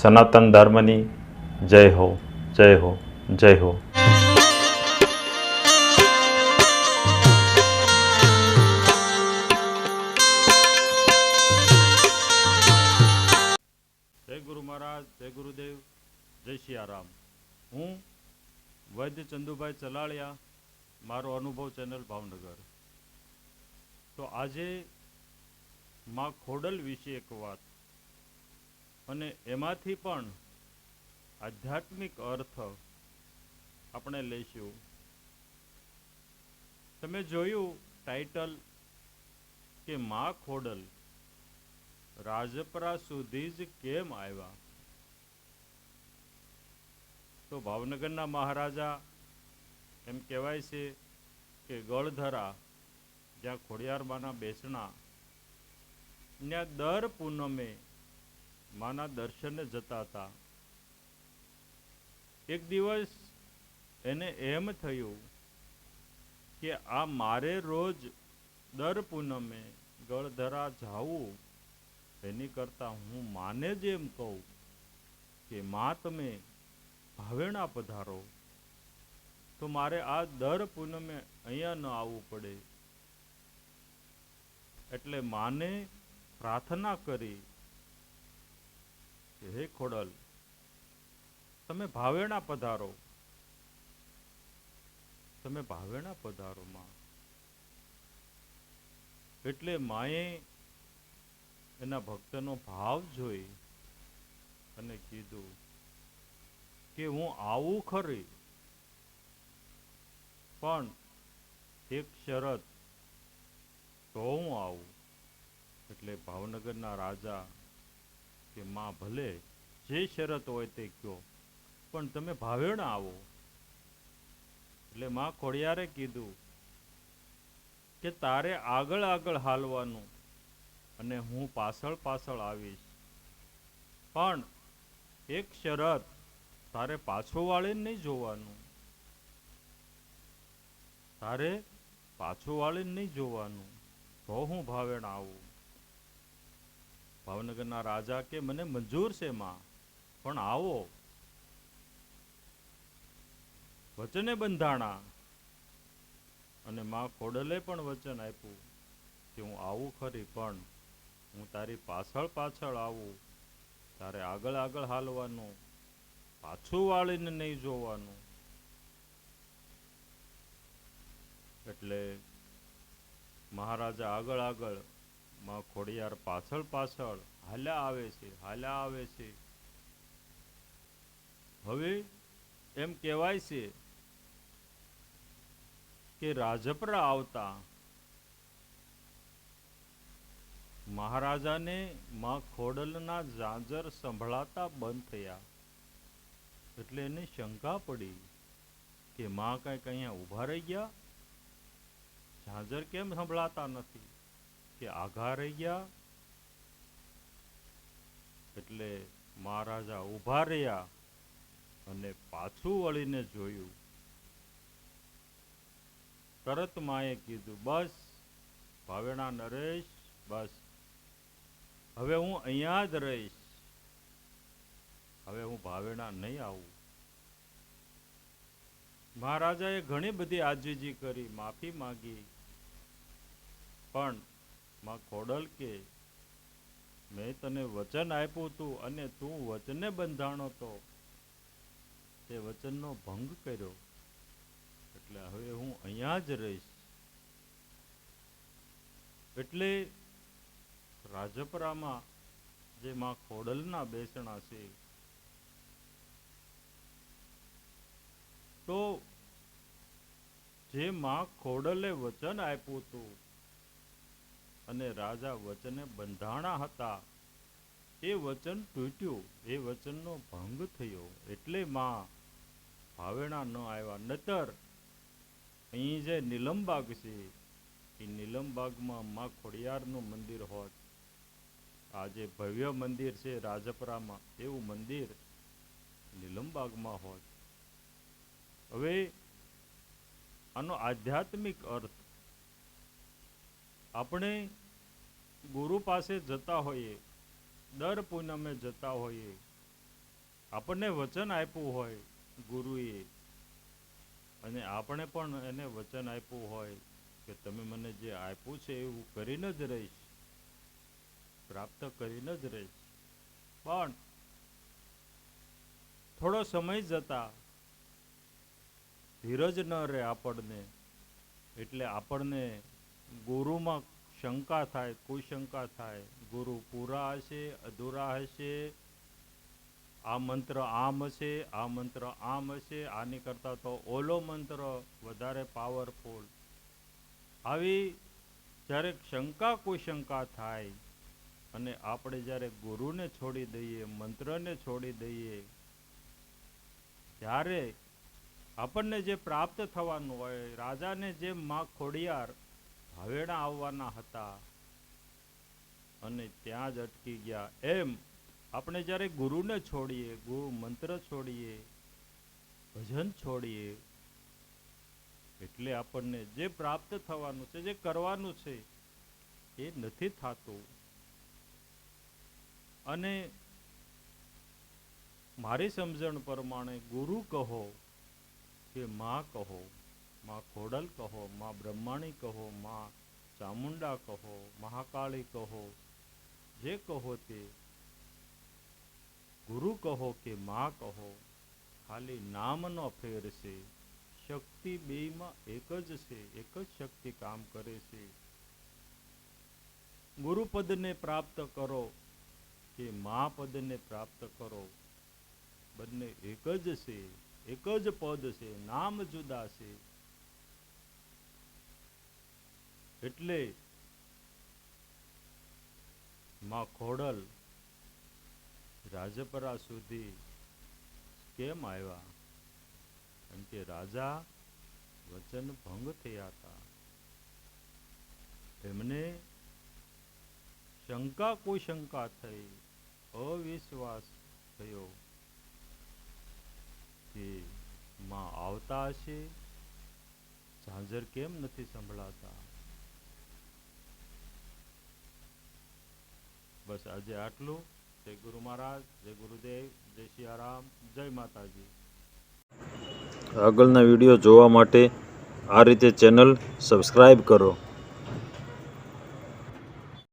સનાતન ધર્મની જય હો જય હો જય હો જય ગુરુ મહારાજ જય ગુરુદેવ જય સિયારામ હું વૈદ્ય ચંદુભાઈ ચલાળિયા મારો અનુભવ ચેનલ ભાવનગર તો આજે માં ખોડલ વિશે એક વાત અને એમાંથી પણ આધ્યાત્મિક અર્થ આપણે લઈશું. તમે જોયું ટાઇટલ કે માં ખોડલ? રાજપરા સુધી જ કેમ આવ્યા? તો ભાવનગરના મહારાજા એમ કહેવાય છે કે ગળધરા, જ્યાં ખોડિયારબાના બેસણા, ત્યાં દર પૂનમે માના દર્શને જતા હતા. એક દિવસ એને એમ થયું કે આ મારે રોજ દર પૂનમે ગળધરા જાવું, એની કરતાં હું માને જ એમ કહું કે માં તમે ભાવેણા પધારો. તો મારે આ દર પૂનમે અહીંયા ન આવવું પડે. એટલે માને પ્રાર્થના કરી કે હે ખોડલ, તમે ભાવેણા પધારો. તમે ભાવેણા પધારો માં. એટલે માએ એના ભક્તનો ભાવ જોઈ અને કીધું કે હું આવું ખરી, પણ એક શરત તો હું આવું. એટલે ભાવનગરના રાજા કે માં ભલે જે શરત હોય તે કહો પણ તમે ભાવેણા આવો. એટલે માં ખોડિયારે કીધું કે તારે આગળ આગળ હાલવાનું અને હું પાછળ પાછળ આવીશ. પણ એક શરત તારે પાછો વાળીને નહીં જોવાનું. તારે પાછો વાળીને નહીં જોવાનું. તો હું ભાવેણ આવું. ભાવનગરના રાજા કે મને મંજૂર છે માં, પણ આવો. વચને બંધાણા. અને માં ખોડલે પણ વચન આપ્યું કે હું આવું ખરી, પણ હું તારી પાછળ પાછળ આવું. તારે આગળ આગળ હાલવાનું, પાછું વાળીને નહીં જોવાનું. એટલે મહારાજા આગળ આગળ માં ખોડિયાર પાછળ પાછળ હાલા આવે છે, હાલા આવે છે. હવે એમ કહેવાય છે કે રાજપરા આવતા મહારાજાને માં ખોડલના ઝાંઝર સંભળાતા બંધ થયા. એટલે એને શંકા પડી કે માં કંઈક અહીંયા ઊભા રહી ગયા? ઝાંઝર કેમ સંભળાતા નથી? કે આઘા રહી એટલે મહારાજા ઊભા રહ્યા અને પાછું વળીને જોયું. તરત માએ કીધું, બસ, ભાવેણા નરેશ, બસ. હવે હું અહીંયા જ રહીશ. હવે હું ભાવેણા નહીં આવું. મહારાજાએ ઘણી બધી આજીજી કરી, માફી માંગી. પણ માં ખોડલ કે, મેં તને વચન આપ્યું હતું અને તું વચને બંધાણો તો. તે વચનનો ભંગ કર્યો. એટલે હવે હું અહીંયા જ રહીશ. એટલે રાજપરામાં જે માં ખોડલના બેસણા છે, તો જે માં ખોડલે વચન આપ્યું હતું અને રાજા વચને બંધાણા હતા. એ વચન તૂટ્યું. એ વચનનો ભંગ થયો. એટલે માં ભાવેણા ન આવ્યા. નતર અહીં જે નીલમબાગ છે, એ નીલમબાગમાં માં ખોડિયારનું મંદિર હોત. આ જે ભવ્ય મંદિર છે, રાજપરામાં, એવું મંદિર નીલમબાગમાં હોત. હવે આનો આધ્યાત્મિક અર્થ, આપણે ગુરુ પાસે જતા હોઈએ, દર પૂનમે જતા હોઈએ, આપણને વચન આપ્યું હોય ગુરુએ, અને આપણે પણ એને વચન આપ્યું હોય કે તમે મને જે આપ્યું છે એ હું કરીને જ રહીશ, પ્રાપ્ત કરીને જ રહીશ. પણ થોડો સમય જતા ધીરજ ન રહે આપણને, એટલે આપણને ગુરુમાં શંકા થાય, કુશંકા થાય. ગુરુ પૂરા હશે, અધૂરા હશે. આ મંત્ર આમ હશે, આ મંત્ર આમ હશે. આની કરતાં તો ઓલો મંત્ર વધારે પાવરફુલ આવી જ્યારે શંકા, કુશંકા થાય અને આપણે જ્યારે ગુરુને છોડી દઈએ, મંત્રને છોડી દઈએ, ત્યારે આપણને જે પ્રાપ્ત થવાનું હોય, રાજાને જે માં ખોડિયાર હવેડા આવવાના હતા અને ત્યાં જ અટકી ગયા. એમ આપણે જ્યારે ગુરુને છોડીએ, ગુરુ મંત્ર છોડીએ, ભજન છોડીએ, એટલે આપણને જે પ્રાપ્ત થવાનું છે, જે કરવાનું છે, એ નથી થતું. અને મારી સમજણ પ્રમાણે ગુરુ કહો કે માં કહો. માં ખોડલ કહો, માં બ્રહ્માણી કહો, માં ચામુંડા કહો, મહાકાળી કહો, જે કહો તે ગુરુ કહો કે માં કહો, ખાલી નામનો ફેર છે શક્તિ બેમાં એક જ છે, એક જ શક્તિ કામ કરે છે. ગુરુપદને પ્રાપ્ત કરો કે મા પદને પ્રાપ્ત કરો. બંને એક જ છે, એક જ પદ છે, નામ જુદા છે. એટલે માં ખોડલ રાજપરા સુધી કેમ આવ્યા? કારણ કે રાજા વચન ભંગ થયા હતા. એમને શંકા કોઈ શંકા થઈ, અવિશ્વાસ થયો કે માં આવતા હશે. ઝાંઝર કેમ નથી સંભળાતા? બસ આજે આટલું. જય ગુરુ મહારાજ, જય ગુરુદેવ, જય સિયારામ જય માતાજી. આગળના વીડિયો જોવા માટે આ રીતે ચેનલ સબસ્ક્રાઈબ કરો.